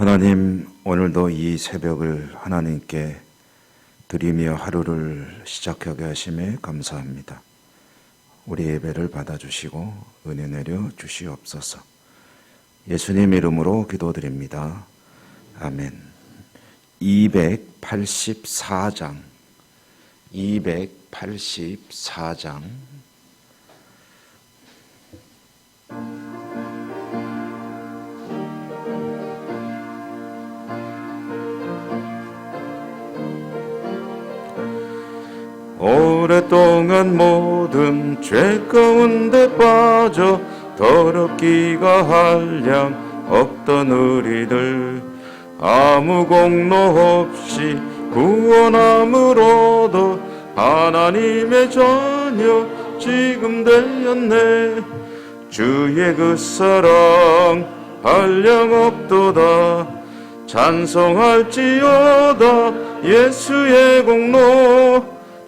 하나님, 오늘도 이 새벽을 하나님께 드리며 하루를 시작하게 하심에 감사합니다. 우리 예배를 받아주시고 은혜 내려 주시옵소서. 예수님 이름으로 기도드립니다. 아멘. 284장, 284장, 오랫동안 모든 죄 가운데 빠져 더럽기가 한량 없던 우리들. 아무 공로 없이 구원함으로도 하나님의 자녀 지금 되었네. 주의 그 사랑 한량 없도다. 찬송할지어다 예수의 공로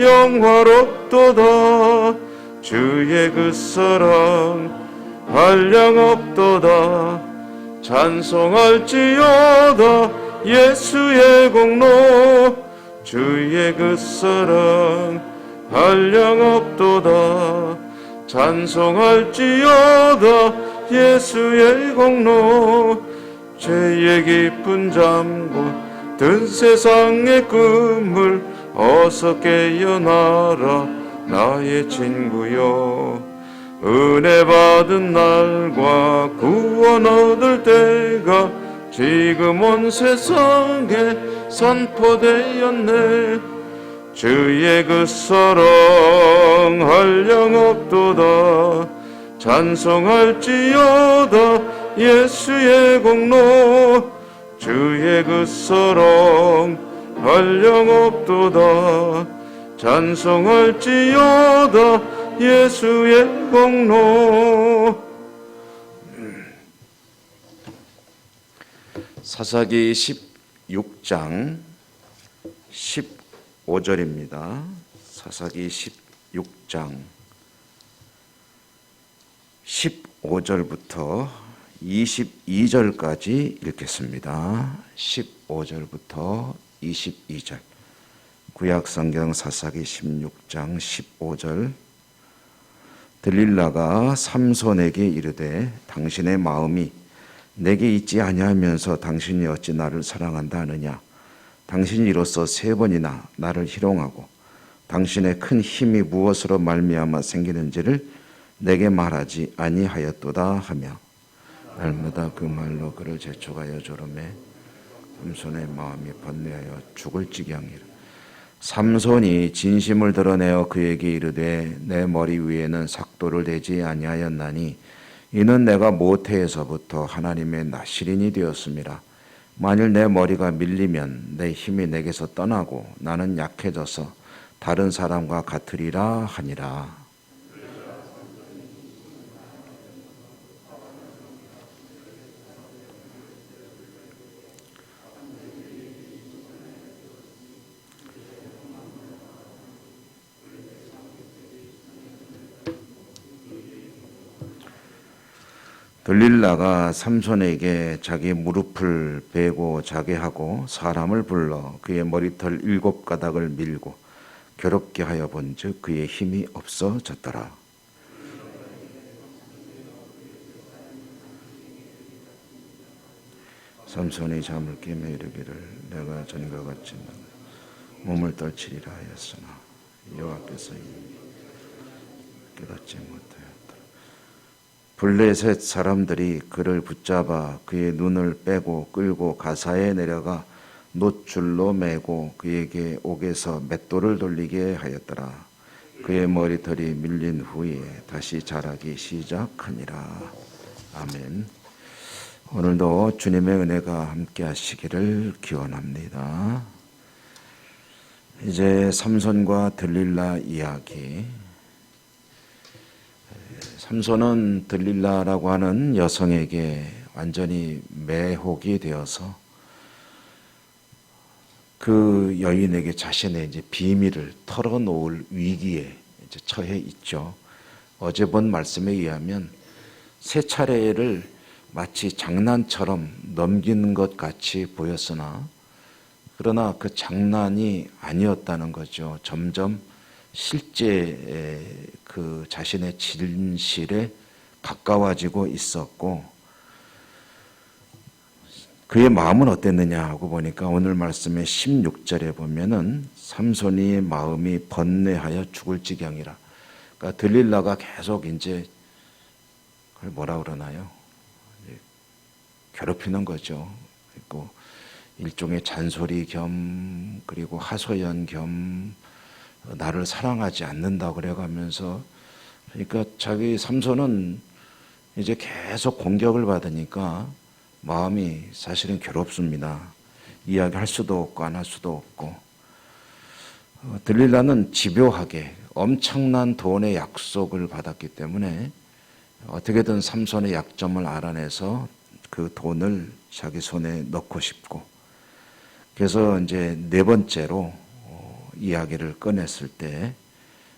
영화롭도다. 주의 그 사랑 한량 없도다. 찬송할지어다. 예수의 공로. 주의 그 사랑 한량 없도다. 찬송할지어다. 예수의 공로. 죄의 깊은 잠고 든 세상의 꿈을 어서 깨어나라 나의 친구여. 은혜 받은 날과 구원 얻을 때가 지금 온 세상에 선포되었네. 주의 그 사랑 한량 없도다. 찬송할지어다 예수의 공로. 주의 그 사랑 한량 없도다 찬송할지어다 예수의 공로 사사기 16장 15절입니다. 사사기 16장 15절부터 22절까지 읽겠습니다. 15절부터 22절. 구약 성경 사사기 16장 15절. 들릴라가 삼손에게 이르되 당신의 마음이 내게 있지 아니하면서 당신이 어찌 나를 사랑한다 하느냐 당신이 이로써 세 번이나 나를 희롱하고 당신의 큰 힘이 무엇으로 말미암아 생기는지를 내게 말하지 아니하였도다 하며 날마다 그 말로 그를 재촉하여 조름해 삼손의 마음이 번뇌하여 죽을 지경이라. 삼손이 진심을 드러내어 그에게 이르되 내 머리 위에는 삭도를 대지 아니하였나니 이는 내가 모태에서부터 하나님의 나시린이 되었음이라. 만일 내 머리가 밀리면 내 힘이 내게서 떠나고 나는 약해져서 다른 사람과 같으리라 하니라 들릴라가 삼손에게 자기 무릎을 베고 자게 하고 사람을 불러 그의 머리털 일곱 가닥을 밀고 괴롭게 하여 본즉 그의 힘이 없어졌더라. 삼손이 잠을 깨며 이르기를 내가 전과 같이 몸을 떨치리라 하였으나 여호와께서 깨닫지 못하였더라. 블레셋 사람들이 그를 붙잡아 그의 눈을 빼고 끌고 가사에 내려가 노줄로 매고 그에게 옥에서 맷돌을 돌리게 하였더라. 그의 머리털이 밀린 후에 다시 자라기 시작하니라. 아멘. 오늘도 주님의 은혜가 함께 하시기를 기원합니다. 이제 삼손과 들릴라 이야기. 삼손은 들릴라라고 하는 여성에게 완전히 매혹이 되어서 그 여인에게 자신의 이제 비밀을 털어놓을 위기에 처해 있죠. 어제 본 말씀에 의하면 세 차례를 마치 장난처럼 넘기는 것 같이 보였으나 그러나 그 장난이 아니었다는 거죠. 점점 실제 그 자신의 진실에 가까워지고 있었고 그의 마음은 어땠느냐 하고 보니까 오늘 말씀의 16절에 보면은 삼손이 마음이 번뇌하여 죽을 지경이라. 그러니까 들릴라가 계속 이제 그걸 뭐라 그러나요? 괴롭히는 거죠. 그리고 일종의 잔소리 겸 그리고 하소연 겸 나를 사랑하지 않는다 그래가면서 그러니까 자기 삼손은 이제 계속 공격을 받으니까 마음이 사실은 괴롭습니다. 이야기할 수도 없고 안 할 수도 없고 어, 들릴라는 집요하게 엄청난 돈의 약속을 받았기 때문에 어떻게든 삼손의 약점을 알아내서 그 돈을 자기 손에 넣고 싶고 그래서 이제 네 번째로 어, 이야기를 꺼냈을 때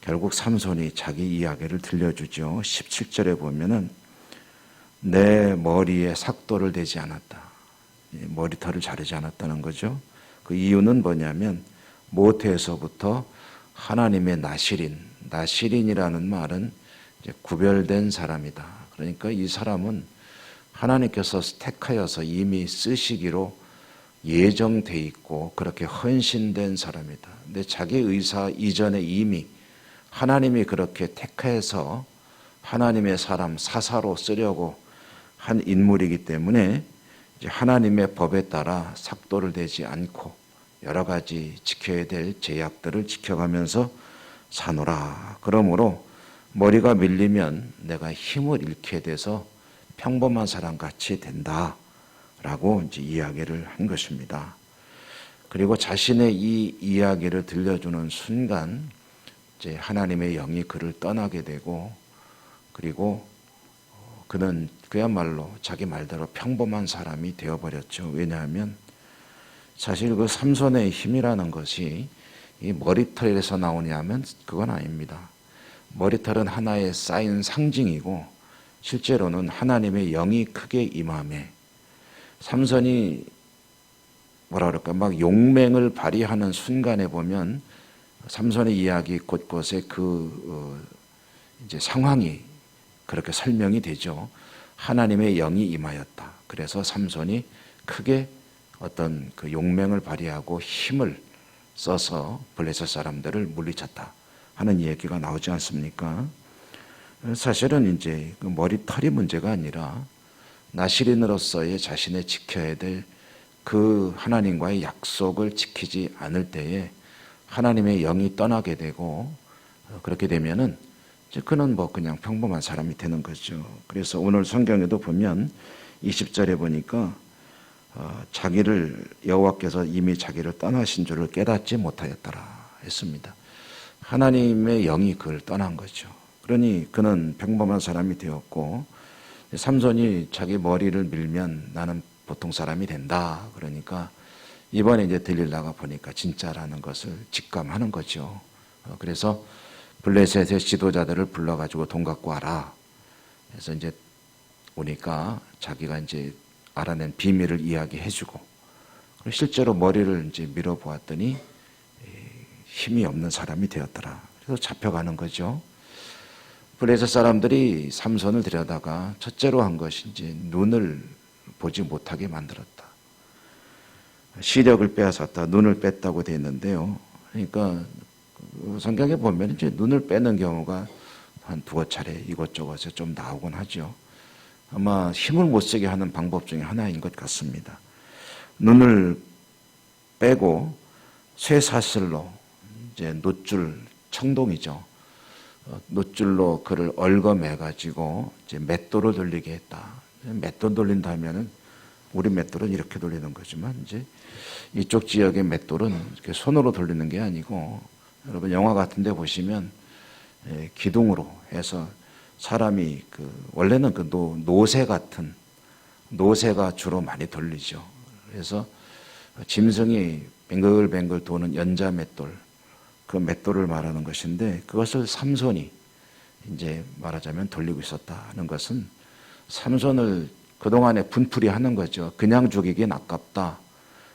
결국 삼손이 자기 이야기를 들려주죠. 17절에 보면은 내 머리에 삭도를 대지 않았다. 머리털을 자르지 않았다는 거죠. 그 이유는 뭐냐면 모태에서부터 하나님의 나시린, 나시린이라는 말은 구별된 사람이다. 그러니까 이 사람은 하나님께서 택하여서 이미 쓰시기로 예정돼 있고 그렇게 헌신된 사람이다. 근데 자기 의사 이전에 이미 하나님이 그렇게 택해서 하나님의 사람 사사로 쓰려고 한 인물이기 때문에 하나님의 법에 따라 삭도를 대지 않고 여러 가지 지켜야 될 제약들을 지켜가면서 사노라. 그러므로 머리가 밀리면 내가 힘을 잃게 돼서 평범한 사람 같이 된다. 라고 이제 이야기를 한 것입니다. 그리고 자신의 이 이야기를 들려주는 순간 이제 하나님의 영이 그를 떠나게 되고 그리고 그는 그야말로 자기 말대로 평범한 사람이 되어버렸죠. 왜냐하면 사실 그 삼손의 힘이라는 것이 이 머리털에서 나오냐면 그건 아닙니다. 머리털은 하나의 쌓인 상징이고 실제로는 하나님의 영이 크게 임함에 삼손이 뭐라 그럴까 막 용맹을 발휘하는 순간에 보면 삼손의 이야기 곳곳에 그 어, 이제 상황이 그렇게 설명이 되죠. 하나님의 영이 임하였다. 그래서 삼손이 크게 어떤 그 용맹을 발휘하고 힘을 써서 블레셋 사람들을 물리쳤다 하는 얘기가 나오지 않습니까? 사실은 이제 그 머리털이 문제가 아니라 나시린으로서의 자신의 지켜야 될 그 하나님과의 약속을 지키지 않을 때에 하나님의 영이 떠나게 되고 그렇게 되면은 그는 뭐 그냥 평범한 사람이 되는 거죠. 그래서 오늘 성경에도 보면 20절에 보니까 어, 자기를 여호와께서 이미 자기를 떠나신 줄을 깨닫지 못하였더라 했습니다. 하나님의 영이 그를 떠난 거죠. 그러니 그는 평범한 사람이 되었고 삼손이 자기 머리를 밀면 나는 보통 사람이 된다. 그러니까 이번에 이제 들릴라가 보니까 진짜라는 것을 직감하는 거죠. 어, 그래서 블레셋의 지도자들을 불러가지고 돈 갖고 와라. 그래서 이제 오니까 자기가 이제 알아낸 비밀을 이야기해주고 실제로 머리를 이제 밀어보았더니 힘이 없는 사람이 되었더라. 그래서 잡혀가는 거죠. 블레셋 사람들이 삼손을 들여다가 첫째로 한 이제 눈을 보지 못하게 만들었다. 시력을 빼앗았다. 눈을 뺐다고 되어 있는데요. 그러니까 그 성경에 보면 이제 눈을 빼는 경우가 한 두어 차례 이것저것에 좀 나오곤 하죠. 아마 힘을 못 쓰게 하는 방법 중에 하나인 것 같습니다. 눈을 빼고 쇠사슬로 이제 노줄 청동이죠. 어, 노줄로 그를 얽어매 가지고 이제 맷돌을 돌리게 했다. 맷돌 돌린다면은 우리 맷돌은 이렇게 돌리는 거지만 이제 이쪽 지역의 맷돌은 이렇게 손으로 돌리는 게 아니고 여러분 영화 같은데 보시면 예, 기둥으로 해서 사람이 그 원래는 그 노, 노새 같은 노새가 주로 많이 돌리죠. 그래서 짐승이 뱅글뱅글 도는 연자 맷돌 그 맷돌을 말하는 것인데 그것을 삼손이 이제 말하자면 돌리고 있었다 하는 것은 삼손을 그동안에 분풀이 하는 거죠. 그냥 죽이긴 아깝다.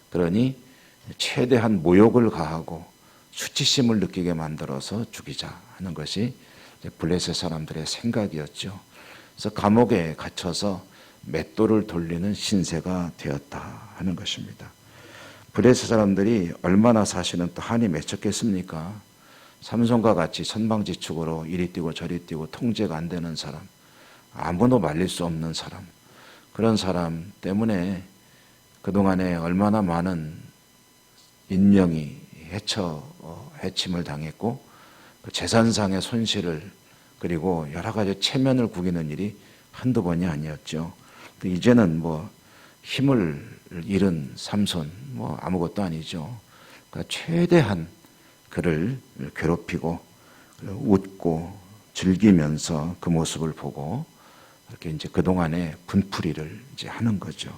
그러니 최대한 모욕을 가하고 수치심을 느끼게 만들어서 죽이자 하는 것이 블레셋 사람들의 생각이었죠. 그래서 감옥에 갇혀서 맷돌을 돌리는 신세가 되었다 하는 것입니다. 블레셋 사람들이 얼마나 사실은 또 한이 맺혔겠습니까? 삼손과 같이 선방지축으로 이리 뛰고 저리 뛰고 통제가 안 되는 사람, 아무도 말릴 수 없는 사람, 그런 사람 때문에 그동안에 얼마나 많은 인명이 해쳐 어, 해침을 당했고 그 재산상의 손실을 그리고 여러 가지 체면을 구기는 일이 한두 번이 아니었죠. 또 이제는 뭐 힘을 잃은 삼손 뭐 아무것도 아니죠. 그러니까 최대한 그를 괴롭히고 웃고 즐기면서 그 모습을 보고 이렇게 이제 그동안의 분풀이를 이제 하는 거죠.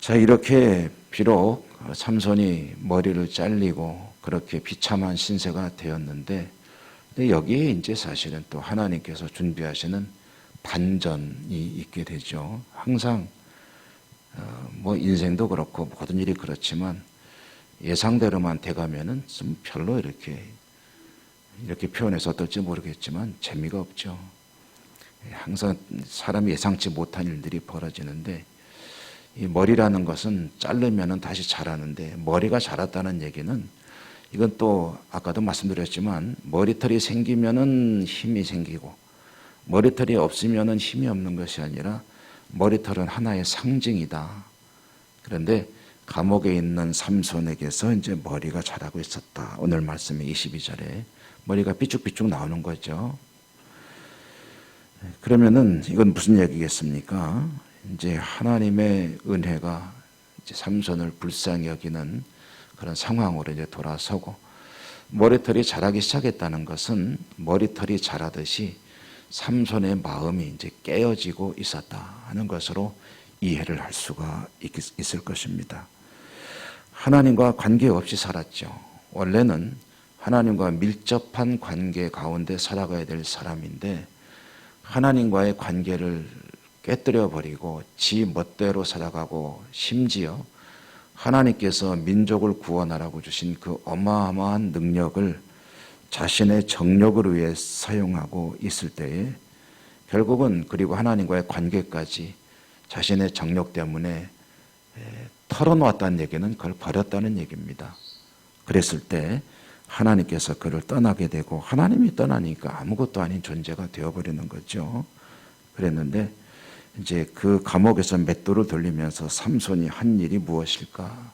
자, 이렇게 비록 삼손이 머리를 잘리고 그렇게 비참한 신세가 되었는데 여기에 이제 사실은 또 하나님께서 준비하시는 반전이 있게 되죠. 항상 어, 뭐 인생도 그렇고 모든 일이 그렇지만 예상대로만 돼가면은 좀 별로 이렇게 이렇게 표현해서 어떨지 모르겠지만 재미가 없죠. 항상 사람이 예상치 못한 일들이 벌어지는데 이 머리라는 것은 자르면은 다시 자라는데 머리가 자랐다는 얘기는 이건 또 아까도 말씀드렸지만 머리털이 생기면은 힘이 생기고 머리털이 없으면은 힘이 없는 것이 아니라 머리털은 하나의 상징이다. 그런데 감옥에 있는 삼손에게서 이제 머리가 자라고 있었다. 오늘 말씀의 22절에 머리가 삐쭉삐쭉 나오는 거죠. 그러면은 이건 무슨 얘기겠습니까? 이제 하나님의 은혜가 이제 삼손을 불쌍히 여기는 그런 상황으로 이제 돌아서고 머리털이 자라기 시작했다는 것은 머리털이 자라듯이 삼손의 마음이 이제 깨어지고 있었다 하는 것으로 이해를 할 수가 있, 을 것입니다. 하나님과 관계없이 살았죠. 원래는 하나님과 밀접한 관계 가운데 살아가야 될 사람인데 하나님과의 관계를 깨뜨려 버리고 지 멋대로 살아가고 심지어 하나님께서 민족을 구원하라고 주신 그 어마어마한 능력을 자신의 정력을 위해 사용하고 있을 때에 결국은 그리고 하나님과의 관계까지 자신의 정력 때문에 털어놓았다는 얘기는 그걸 버렸다는 얘기입니다. 그랬을 때 하나님께서 그를 떠나게 되고 하나님이 떠나니까 아무것도 아닌 존재가 되어버리는 거죠. 그랬는데 이제 그 감옥에서 맷돌을 돌리면서 삼손이 한 일이 무엇일까?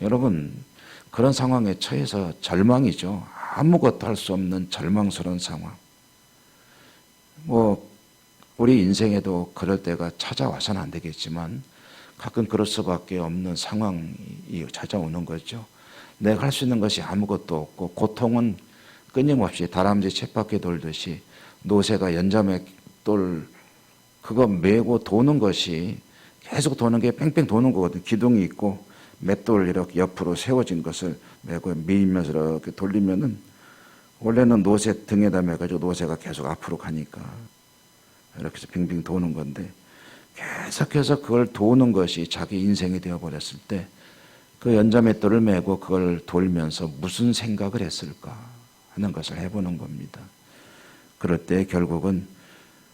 여러분 그런 상황에 처해서 절망이죠. 아무것도 할 수 없는 절망스러운 상황. 뭐 우리 인생에도 그럴 때가 찾아와서는 안 되겠지만 가끔 그럴 수밖에 없는 상황이 찾아오는 거죠. 내가 할 수 있는 것이 아무것도 없고 고통은 끊임없이 다람쥐 쳇바퀴 돌듯이 노새가 연자매 돌 그거 메고 도는 것이 계속 도는 게 뺑뺑 도는 거거든. 기둥이 있고 맷돌 이렇게 옆으로 세워진 것을 메고 밀면서 이렇게 돌리면은 원래는 노새 등에다 매가지고 노새가 계속 앞으로 가니까 이렇게 해서 빙빙 도는 건데 계속해서 그걸 도는 것이 자기 인생이 되어버렸을 때 그 연자맷돌을 메고 그걸 돌면서 무슨 생각을 했을까 하는 것을 해보는 겁니다. 그럴 때 결국은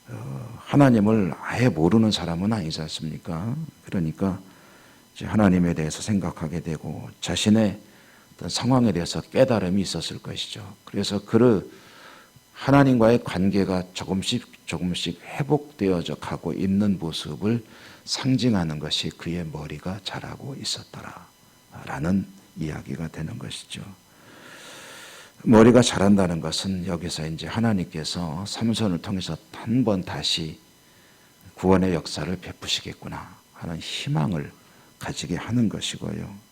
어, 하나님을 아예 모르는 사람은 아니지 않습니까? 그러니까 하나님에 대해서 생각하게 되고 자신의 어떤 상황에 대해서 깨달음이 있었을 것이죠. 그래서 그를 하나님과의 관계가 조금씩 조금씩 회복되어져 가고 있는 모습을 상징하는 것이 그의 머리가 자라고 있었더라. 라는 이야기가 되는 것이죠. 머리가 자란다는 것은 여기서 이제 하나님께서 삼손을 통해서 한 번 다시 구원의 역사를 베푸시겠구나 하는 희망을 가지게 하는 것이고요.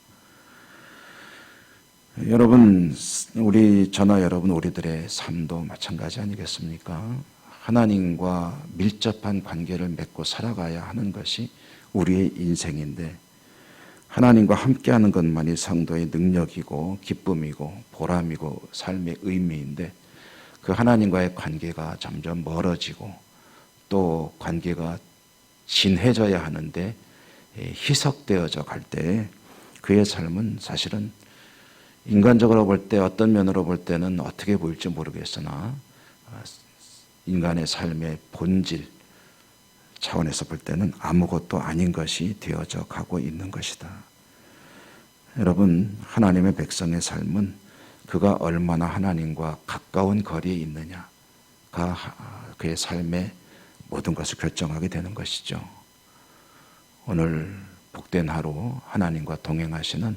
여러분, 우리 저나 여러분 우리들의 삶도 마찬가지 아니겠습니까? 하나님과 밀접한 관계를 맺고 살아가야 하는 것이 우리의 인생인데 하나님과 함께하는 것만이 성도의 능력이고 기쁨이고 보람이고 삶의 의미인데 그 하나님과의 관계가 점점 멀어지고 또 관계가 진해져야 하는데 희석되어져 갈 때 그의 삶은 사실은 인간적으로 볼 때 어떤 면으로 볼 때는 어떻게 보일지 모르겠으나 인간의 삶의 본질 차원에서 볼 때는 아무것도 아닌 것이 되어져 가고 있는 것이다. 여러분, 하나님의 백성의 삶은 그가 얼마나 하나님과 가까운 거리에 있느냐가 그의 삶의 모든 것을 결정하게 되는 것이죠. 오늘 복된 하루 하나님과 동행하시는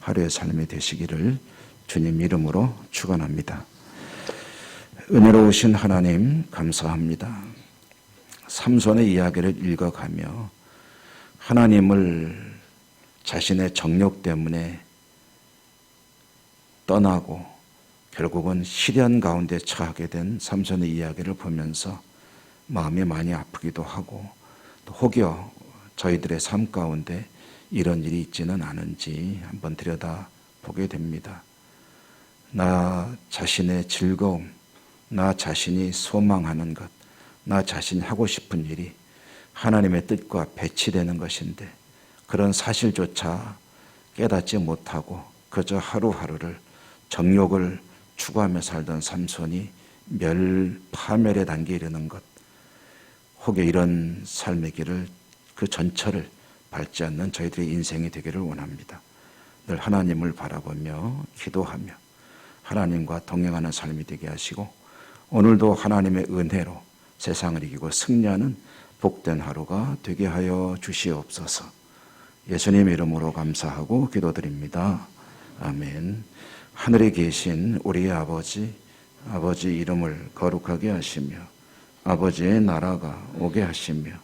하루의 삶이 되시기를 주님 이름으로 축원합니다. 은혜로우신 하나님 감사합니다. 삼손의 이야기를 읽어가며 하나님을 자신의 정욕 때문에 떠나고 결국은 시련 가운데 처하게 된 삼손의 이야기를 보면서 마음이 많이 아프기도 하고 또 혹여 저희들의 삶 가운데 이런 일이 있지는 않은지 한번 들여다 보게 됩니다. 나 자신의 즐거움, 나 자신이 소망하는 것, 나 자신이 하고 싶은 일이 하나님의 뜻과 배치되는 것인데 그런 사실조차 깨닫지 못하고 그저 하루하루를 정욕을 추구하며 살던 삼손이 멸 파멸에 단계에 이르는 것 혹여 이런 삶의 길을 그 전철을 밟지 않는 저희들의 인생이 되기를 원합니다. 늘 하나님을 바라보며 기도하며 하나님과 동행하는 삶이 되게 하시고 오늘도 하나님의 은혜로 세상을 이기고 승리하는 복된 하루가 되게 하여 주시옵소서. 예수님 이름으로 감사하고 기도드립니다. 아멘. 하늘에 계신 우리의 아버지, 아버지 이름을 거룩하게 하시며 아버지의 나라가 오게 하시며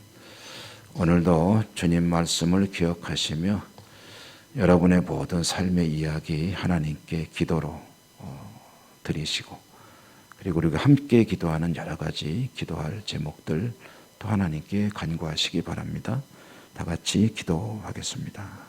오늘도 주님 말씀을 기억하시며 여러분의 모든 삶의 이야기 하나님께 기도로 어, 드리시고 그리고 우리가 함께 기도하는 여러 가지 기도할 제목들 또 하나님께 간구하시기 바랍니다. 다 같이 기도하겠습니다.